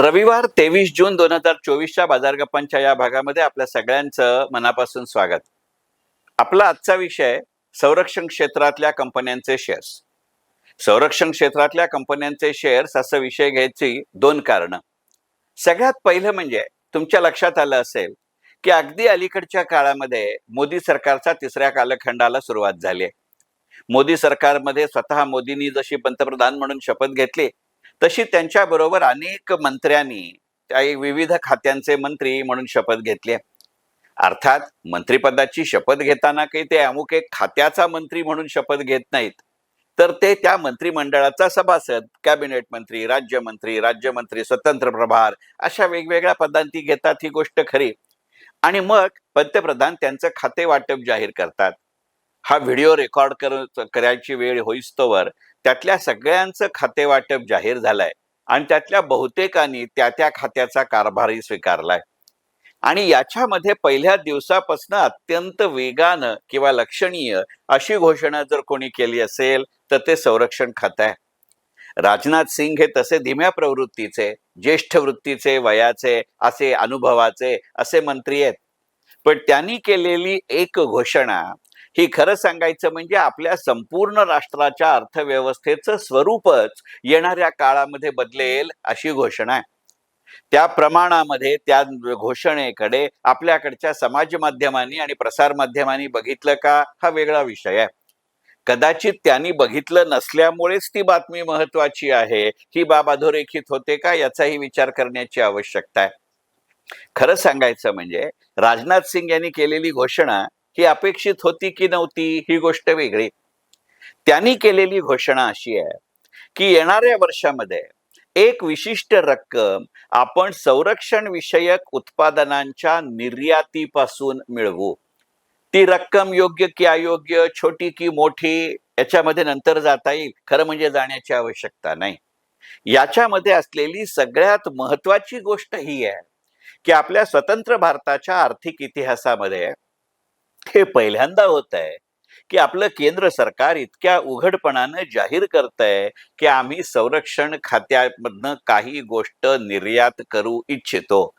रविवार तेवीस जून दोन हजार चोवीसच्या बाजार गप्पांच्या या भागामध्ये आपल्या सगळ्यांचं मनापासून स्वागत. आपला आजचा विषय संरक्षण क्षेत्रातल्या कंपन्यांचे शेअर्स संरक्षण क्षेत्रातल्या कंपन्यांचे शेअर्स असा विषय घ्यायची दोन कारणं. सगळ्यात पहिलं म्हणजे तुमच्या लक्षात आलं असेल की अगदी अलीकडच्या काळामध्ये मोदी सरकारच्या तिसऱ्या कालखंडाला सुरुवात झाली आहे. मोदी सरकारमध्ये स्वतः मोदींनी जशी पंतप्रधान म्हणून शपथ घेतली तशी त्यांच्याबरोबर अनेक मंत्र्यांनी काही विविध खात्यांचे मंत्री म्हणून शपथ घेतली आहे. अर्थात मंत्रिपदाची शपथ घेताना काही ते अमुक एक खात्याचा मंत्री म्हणून शपथ घेत नाहीत. तर ते त्या मंत्रिमंडळाचा सभासद कॅबिनेट मंत्री राज्यमंत्री राज्यमंत्री स्वतंत्र प्रभार अशा वेगवेगळ्या पदांती घेतात ही गोष्ट खरी. आणि मग पंतप्रधान त्यांचं खाते वाटप जाहीर करतात. हा व्हिडिओ रेकॉर्ड कर करायची वेळ होईस्तोवर त्यातल्या सगळ्यांचं खाते वाटप जाहीर झालंय आणि त्यातल्या बहुतेकांनी त्या त्या खात्याचा कारभारही स्वीकारलाय. आणि याच्यामध्ये पहिल्या दिवसापासून अत्यंत वेगानं किंवा लक्षणीय अशी घोषणा जर कोणी केली असेल तर ते संरक्षण खातं आहे. राजनाथ सिंग हे तसे धीम्या प्रवृत्तीचे ज्येष्ठ वृत्तीचे वयाचे असे अनुभवाचे असे मंत्री आहेत. पण त्यांनी केलेली एक घोषणा ही खरं सांगायचं म्हणजे आपल्या संपूर्ण राष्ट्राच्या अर्थव्यवस्थेचं स्वरूपच येणाऱ्या काळामध्ये बदलेल अशी घोषणा आहे. त्या प्रमाणामध्ये त्या घोषणेकडे आपल्याकडच्या समाज माध्यमांनी आणि प्रसार माध्यमांनी बघितलं का हा वेगळा विषय आहे. कदाचित त्यांनी बघितलं नसल्यामुळेच ती बातमी महत्वाची आहे. ही बाब अधोरेखित होते का याचाही विचार करण्याची आवश्यकता आहे. खरं सांगायचं म्हणजे राजनाथ सिंग यांनी केलेली घोषणा ही अपेक्षित होती की नव्हती ही गोष्ट वेगळी. त्यांनी केलेली घोषणा अशी आहे की येणाऱ्या वर्षामध्ये एक विशिष्ट रक्कम आपण संरक्षण विषयक उत्पादनांच्या निर्यातीपासून मिळवू. ती रक्कम योग्य की अयोग्य छोटी की मोठी याच्यामध्ये नंतर जाता येईल खरं म्हणजे जाण्याची आवश्यकता नाही. याच्यामध्ये असलेली सगळ्यात महत्वाची गोष्ट ही आहे की आपल्या स्वतंत्र भारताच्या आर्थिक इतिहासामध्ये हे पहिल्यांदा होत आहे की आपलं केंद्र सरकार इतक्या उघडपणानं जाहीर करत आहे की आम्ही संरक्षण खात्यामधनं काही गोष्ट निर्यात करू इच्छितो.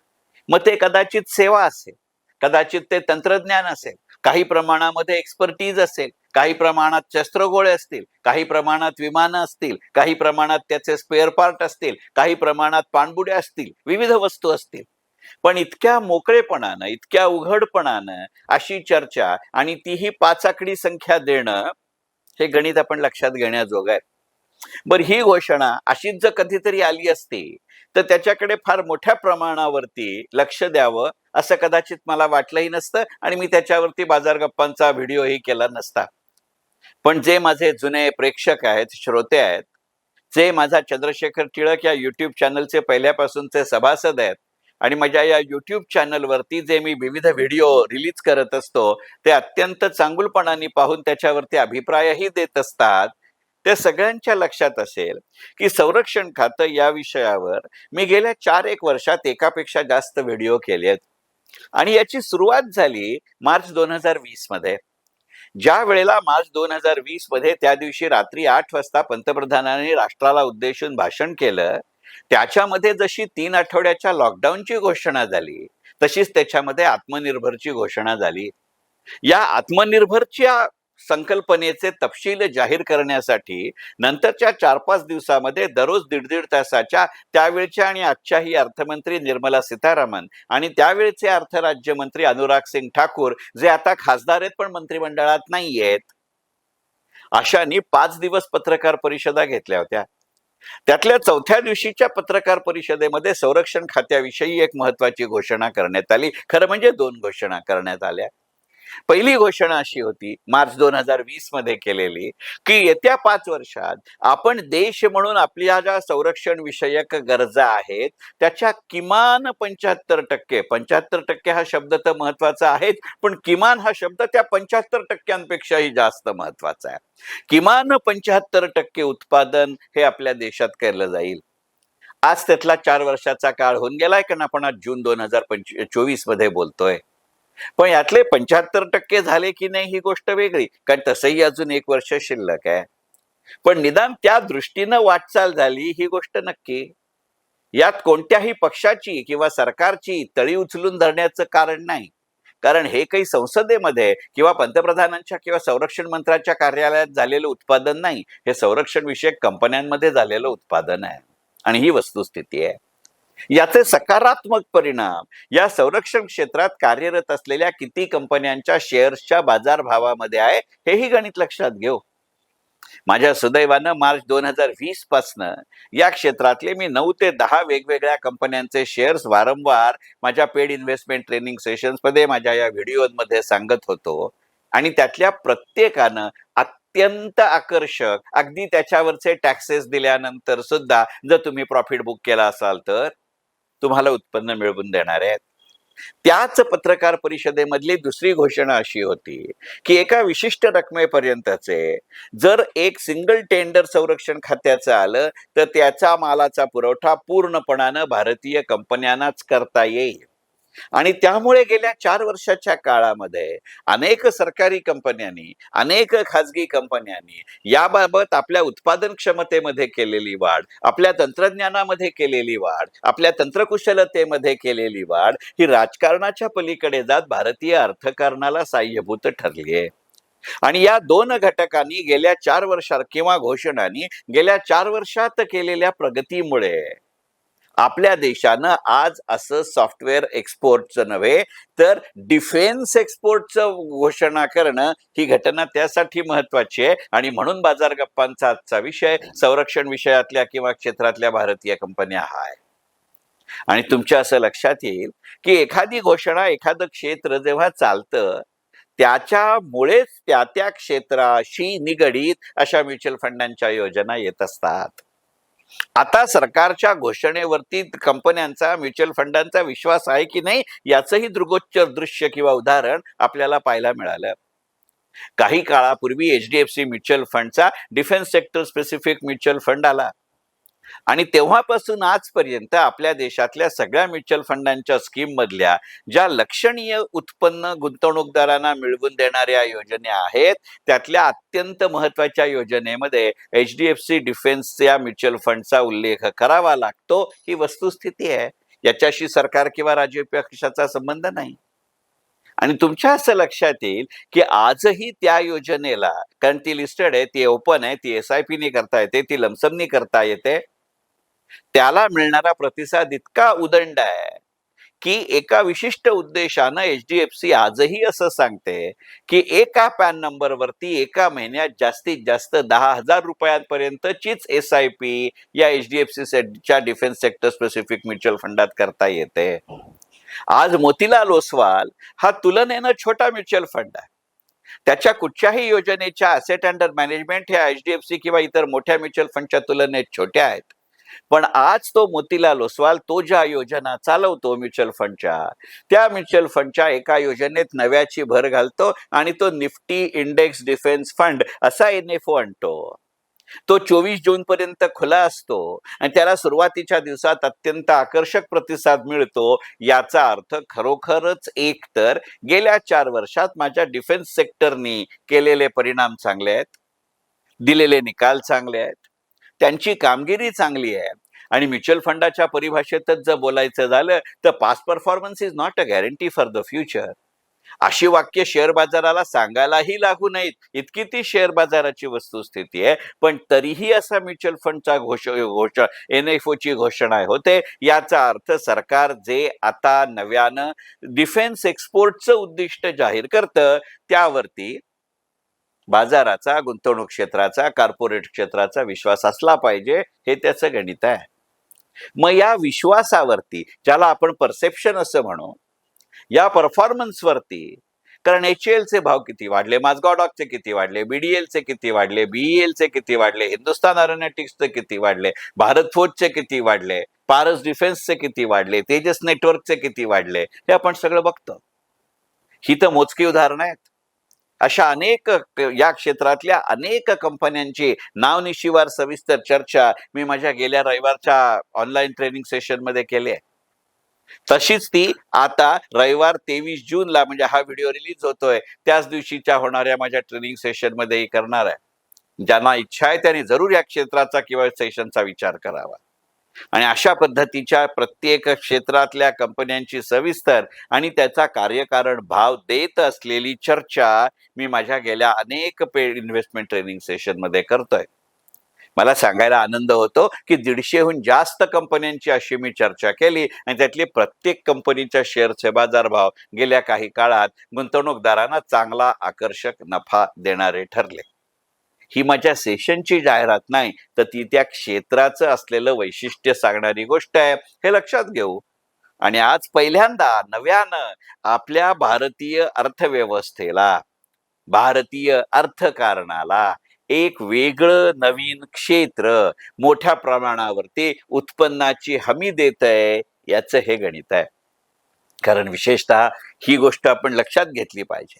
मग ते कदाचित सेवा असेल कदाचित ते तंत्रज्ञान असेल काही प्रमाणामध्ये एक्सपर्टीज असेल काही प्रमाणात शस्त्रगोळे असतील काही प्रमाणात विमानं असतील काही प्रमाणात त्याचे स्पेअर पार्ट असतील काही प्रमाणात पाणबुड्या असतील विविध वस्तू असतील. पण इतक्या मोकळेपणानं इतक्या उघडपणानं अशी चर्चा आणि तीही पाच आकडी संख्या देणं हे गणित आपण लक्षात घेण्याजोग आहे. बरं ही घोषणा अशीच जर कधीतरी आली असती तर त्याच्याकडे फार मोठ्या प्रमाणावरती लक्ष द्यावं असं कदाचित मला वाटलंही नसतं आणि मी त्याच्यावरती बाजार गप्पांचा व्हिडिओही केला नसता. पण जे माझे जुने प्रेक्षक आहेत श्रोते आहेत जे माझा चंद्रशेखर टिळक या युट्यूब चॅनलचे पहिल्यापासूनचे सभासद आहेत आणि माझ्या या युट्यूब चॅनलवरती जे मी विविध व्हिडिओ रिलीज करत असतो ते अत्यंत चांगुलपणाने पाहून त्याच्यावरती अभिप्रायही देत असतात. त्या सगळ्यांच्या लक्षात असेल की संरक्षण खातं या विषयावर मी गेल्या चार एक वर्षात एकापेक्षा जास्त व्हिडिओ केलेत. आणि याची सुरुवात झाली मार्च दोन हजार वीसमध्ये. ज्या वेळेला मार्च दोन हजार वीसमध्ये त्या दिवशी रात्री आठ वाजता पंतप्रधानांनी राष्ट्राला उद्देशून भाषण केलं त्याच्यामध्ये जशी तीन आठवड्याच्या लॉकडाऊनची घोषणा झाली तशीच त्याच्यामध्ये आत्मनिर्भरची घोषणा झाली. या आत्मनिर्भरच्या संकल्पनेचे तपशील जाहीर करण्यासाठी नंतरच्या चार पाच दिवसामध्ये दररोज दीड दीड तासाच्या त्यावेळच्या आणि आजच्याही अर्थमंत्री निर्मला सीतारामन आणि त्यावेळचे अर्थ राज्यमंत्री अनुराग सिंग ठाकूर जे आता खासदार आहेत पण मंत्रिमंडळात नाही आहेत अशानी पाच दिवस पत्रकार परिषदा घेतल्या होत्या. त्यातल्या चौथ्या दिवशीच्या पत्रकार परिषदेमध्ये संरक्षण खात्याविषयी एक महत्वाची घोषणा करण्यात आली. खरं म्हणजे दोन घोषणा करण्यात आल्या. पहिली घोषणा अशी होती मार्च दोन हजार वीसमध्ये केलेली की येत्या पाच वर्षात आपण देश म्हणून आपल्या ज्या संरक्षण विषयक गरजा आहेत त्याच्या किमान पंच्याहत्तर टक्के पंच्याहत्तर टक्के हा शब्द तर महत्त्वाचा आहेच पण किमान हा शब्द त्या पंच्याहत्तर टक्क्यांपेक्षाही जास्त महत्त्वाचा आहे. किमान पंच्याहत्तर टक्के उत्पादन हे आपल्या देशात केलं जाईल. आज त्यातला चार वर्षाचा काळ होऊन गेलाय कारण आपण आज जून दोन हजार पंच चोवीसमध्ये बोलतोय. पण यातले पंच्याहत्तर टक्के झाले की नाही ही गोष्ट वेगळी कारण तसंही अजून एक वर्ष शिल्लक आहे. पण निदान त्या दृष्टीनं वाटचाल झाली ही गोष्ट नक्की. यात कोणत्याही पक्षाची किंवा सरकारची तळी उचलून धरण्याचं कारण नाही. कारण हे काही संसदेमध्ये किंवा पंतप्रधानांच्या किंवा संरक्षण मंत्र्याच्या कार्यालयात झालेलं उत्पादन नाही. हे संरक्षण विषयक कंपन्यांमध्ये झालेलं उत्पादन आहे. आणि ही वस्तुस्थिती आहे. याचे सकारात्मक परिणाम. या संरक्षण क्षेत्रात कार्यरत असलेल्या किती कंपन्यांच्या शेअर्सच्या बाजारभावामध्ये आहे हेही गणित लक्षात घेऊ. माझ्या सुदैवानं मार्च दोन हजार वीस पासनं या क्षेत्रातले मी नऊ ते दहा वेगवेगळ्या कंपन्यांचे शेअर्स वारंवार माझ्या पेड इन्व्हेस्टमेंट ट्रेनिंग सेशन्समध्ये माझ्या या व्हिडिओमध्ये सांगत होतो. आणि त्यातल्या प्रत्येकानं अत्यंत आकर्षक अगदी त्याच्यावरचे टॅक्सेस दिल्यानंतर सुद्धा जर तुम्ही प्रॉफिट बुक केला असाल तर तुम्हाला उत्पन्न मिळवून देणार आहेत. त्याच पत्रकार परिषदेमधली दुसरी घोषणा अशी होती की एका विशिष्ट रकमेपर्यंतचे जर एक सिंगल टेंडर संरक्षण खात्याचं आलं तर त्याच्या मालाचा पुरवठा पूर्णपणानं भारतीय कंपन्यांनाच करता येईल. आणि त्यामुळे गेल्या चार वर्षाच्या काळामध्ये अनेक सरकारी कंपन्यांनी अनेक खाजगी कंपन्यांनी याबाबत आपल्या उत्पादन क्षमतेमध्ये केलेली वाढ आपल्या तंत्रज्ञानामध्ये केलेली वाढ आपल्या तंत्रकुशलतेमध्ये केलेली वाढ ही राजकारणाच्या पलीकडे जात भारतीय अर्थकारणाला साह्यभूत ठरली आहे आणि या दोन घटकांनी गेल्या चार वर्षात किंवा घोषणांनी गेल्या चार वर्षात केलेल्या प्रगतीमुळे आपल्या देशानं आज असं सॉफ्टवेअर एक्सपोर्टचं नव्हे तर डिफेन्स एक्सपोर्टचं घोषणा करणं ही घटना त्यासाठी महत्वाची आहे. आणि म्हणून बाजार गप्पांचा आजचा विषय संरक्षण विषयातल्या किंवा क्षेत्रातल्या भारतीय कंपन्या हा आहे. आणि तुमच्या असं लक्षात येईल की एखादी घोषणा एखादं क्षेत्र जेव्हा चालतं त्याच्यामुळेच त्या त्या क्षेत्राशी निगडीत अशा म्युच्युअल फंडांच्या योजना येत असतात. आता सरकारच्या घोषणेवरती कंपन्यांचा म्युच्युअल फंडांचा विश्वास आहे की नाही याचंही दृगोच्चर दृश्य किंवा उदाहरण आपल्याला पाहायला मिळालं. काही काळापूर्वी H D F C mutual फंडचा defence sector specific mutual fund आला. आणि तेव्हापासून आजपर्यंत आपल्या देशातल्या सगळ्या म्युच्युअल फंडांच्या स्कीम मधल्या ज्या लक्षणीय उत्पन्न गुंतवणूकदारांना मिळवून देणाऱ्या योजना आहेत त्यातल्या अत्यंत महत्त्वाच्या योजनेमध्ये एच डी एफ सी डिफेन्सच्या म्युच्युअल फंडचा उल्लेख करावा लागतो. ही वस्तुस्थिती आहे. याच्याशी सरकार किंवा राजकीय पक्षाचा संबंध नाही. आणि तुमच्या असं लक्षात येईल की आजही त्या योजनेला कारण ती लिस्टेड आहे ती ओपन आहे ती एस आय पीनी करता येते ती लमसमनी करता येते त्याला मिळणारा प्रतिसाद इतका उदंड आहे की एका विशिष्ट उद्देशानं एच डी एफ सी आजही असं सांगते की एका पॅन नंबरवरती एका महिन्यात जास्तीत जास्त दहा हजार रुपयांपर्यंतचीच एस आय पी या एच डी एफ सी च्या डिफेन्स सेक्टर स्पेसिफिक म्युच्युअल फंडात करता येते. आज मोतीलाल ओसवाल हा तुलनेनं छोटा म्युच्युअल फंड आहे. त्याच्या कुठच्याही योजनेच्या असेट अंडर मॅनेजमेंट ह्या एच डी एफ सी किंवा इतर मोठ्या म्युच्युअल फंडच्या तुलनेत छोट्या आहेत. पण आज तो मोतीलाल ओसवाल तो ज्या योजना चालवतो म्युच्युअल फंडच्या त्या म्युच्युअल फंडच्या एका योजनेत नव्याची भर घालतो आणि तो निफ्टी इंडेक्स डिफेन्स फंड असा एन एफ ओ आणतो. तो चोवीस जून पर्यंत खुला असतो आणि त्याला सुरुवातीच्या दिवसात अत्यंत आकर्षक प्रतिसाद मिळतो. याचा अर्थ खरोखरच एक तर गेल्या चार वर्षात माझ्या डिफेन्स सेक्टरनी केलेले परिणाम चांगले आहेत दिलेले निकाल चांगले आहेत त्यांची कामगिरी चांगली आहे. आणि म्युच्युअल फंडाच्या परिभाषेतच जर बोलायचं झालं तर past performance is not a guarantee for the future अशी वाक्य शेअर बाजाराला सांगायलाही लागू नाहीत इतकी ती शेअर बाजाराची वस्तुस्थिती आहे. पण तरीही असा म्युच्युअल फंडचा घोष घोष एन एफ ची घोषणा होते. याचा अर्थ सरकार जे आता नव्यानं डिफेन्स एक्सपोर्टचं उद्दिष्ट जाहीर करतं त्यावरती बाजाराचा गुंतवणूक क्षेत्राचा कॉर्पोरेट क्षेत्राचा विश्वास असला पाहिजे हे त्याचं गणित आहे. मग या विश्वासावरती ज्याला आपण परसेप्शन असं म्हणू या परफॉर्मन्सवरती कारण एच चे भाव किती वाढले माझगावडॉकचे किती वाढले बीडीएलचे किती वाढले बीईएलचे किती वाढले हिंदुस्तान अरोनॅटिक्सचे किती वाढले भारत फोर्जचे किती वाढले पारस डिफेन्सचे किती वाढले तेजस नेटवर्कचे किती वाढले हे आपण सगळं बघतो. ही तर मोजकी उदाहरणं आहेत. अशा अनेक या क्षेत्रातल्या अनेक कंपन्यांची नावनिशिवार सविस्तर चर्चा मी माझ्या गेल्या रविवारच्या ऑनलाईन ट्रेनिंग सेशनमध्ये केली आहे. तशीच ती आता रविवार तेवीस जूनला म्हणजे हा व्हिडिओ रिलीज होतोय त्याच दिवशीच्या होणाऱ्या माझ्या ट्रेनिंग सेशन करणार आहे. ज्यांना इच्छा आहे त्यांनी जरूर या क्षेत्राचा किंवा सेशनचा विचार करावा. आणि अशा पद्धतीच्या प्रत्येक क्षेत्रातल्या कंपन्यांची सविस्तर आणि त्याचा कार्यकारण भाव देत असलेली चर्चा मी माझ्या गेल्या अनेक पेड इन्व्हेस्टमेंट ट्रेनिंग सेशनमध्ये करतोय. मला सांगायला आनंद होतो की दीडशेहून जास्त कंपन्यांची अशी मी चर्चा केली आणि त्यातली प्रत्येक कंपनीच्या शेअरचे बाजारभाव गेल्या काही काळात गुंतवणूकदारांना चांगला आकर्षक नफा देणारे ठरले. ही माझ्या सेशनची जाहिरात नाही तर ती त्या क्षेत्राचं असलेलं वैशिष्ट्य सांगणारी गोष्ट आहे. हे लक्षात घेऊ. आणि आज पहिल्यांदा नव्यानं आपल्या भारतीय अर्थव्यवस्थेला भारतीय अर्थकारणाला एक वेगळं नवीन क्षेत्र मोठ्या प्रमाणावरती उत्पन्नाची हमी देत आहे याचं हे गणित आहे. कारण विशेषतः ही गोष्ट आपण लक्षात घेतली पाहिजे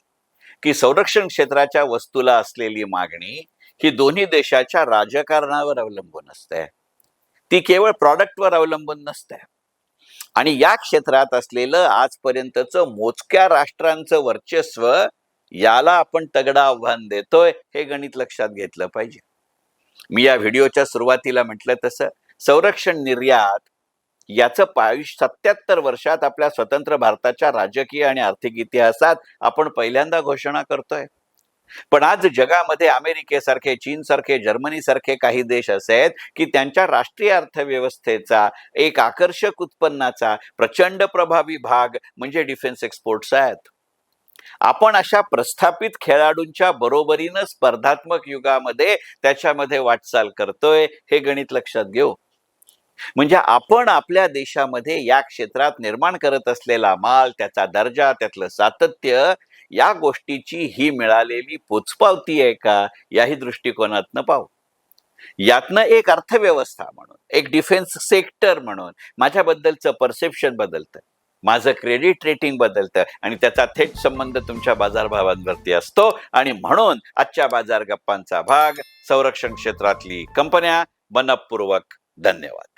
की संरक्षण क्षेत्राच्या वस्तूला असलेली मागणी ही दोन्ही देशाच्या राजकारणावर अवलंबून असते. ती केवळ प्रॉडक्टवर अवलंबून नसते. आणि या क्षेत्रात असलेलं आजपर्यंतचं मोजक्या राष्ट्रांचं वर्चस्व याला आपण तगडा आव्हान देतोय हे गणित लक्षात घेतलं पाहिजे. मी या व्हिडिओच्या सुरुवातीला म्हटलं तसं संरक्षण निर्यात याचं पायुष सत्याहत्तर वर्षात आपल्या स्वतंत्र भारताच्या राजकीय आणि आर्थिक इतिहासात आपण पहिल्यांदा घोषणा करतोय. पण आज जगामध्ये अमेरिकेसारखे चीनसारखे जर्मनीसारखे काही देश असे आहेत की त्यांच्या राष्ट्रीय अर्थव्यवस्थेचा एक आकर्षक उत्पन्नाचा प्रचंड प्रभावी भाग म्हणजे डिफेन्स एक्सपोर्ट्स आहेत. आपण अशा प्रस्थापित खेळाडूंच्या बरोबरीनं स्पर्धात्मक युगामध्ये त्याच्यामध्ये वाटचाल करतोय हे गणित लक्षात घेऊ. म्हणजे आपण आपल्या देशामध्ये या क्षेत्रात निर्माण करत असलेला माल त्याचा दर्जा त्यातलं सातत्य या गोष्टीची ही मिळालेली पोचपावती आहे का याही दृष्टिकोनातनं पाहू. यातनं एक अर्थव्यवस्था म्हणून एक डिफेन्स सेक्टर म्हणून माझ्याबद्दलचं परसेप्शन बदलतं. माझं क्रेडिट रेटिंग बदलतं आणि त्याचा थेट संबंध तुमच्या बाजारभावांवरती असतो आणि म्हणून आजच्या बाजार गप्पांचा भाग संरक्षण क्षेत्रातली कंपन्या मनपूर्वक धन्यवाद.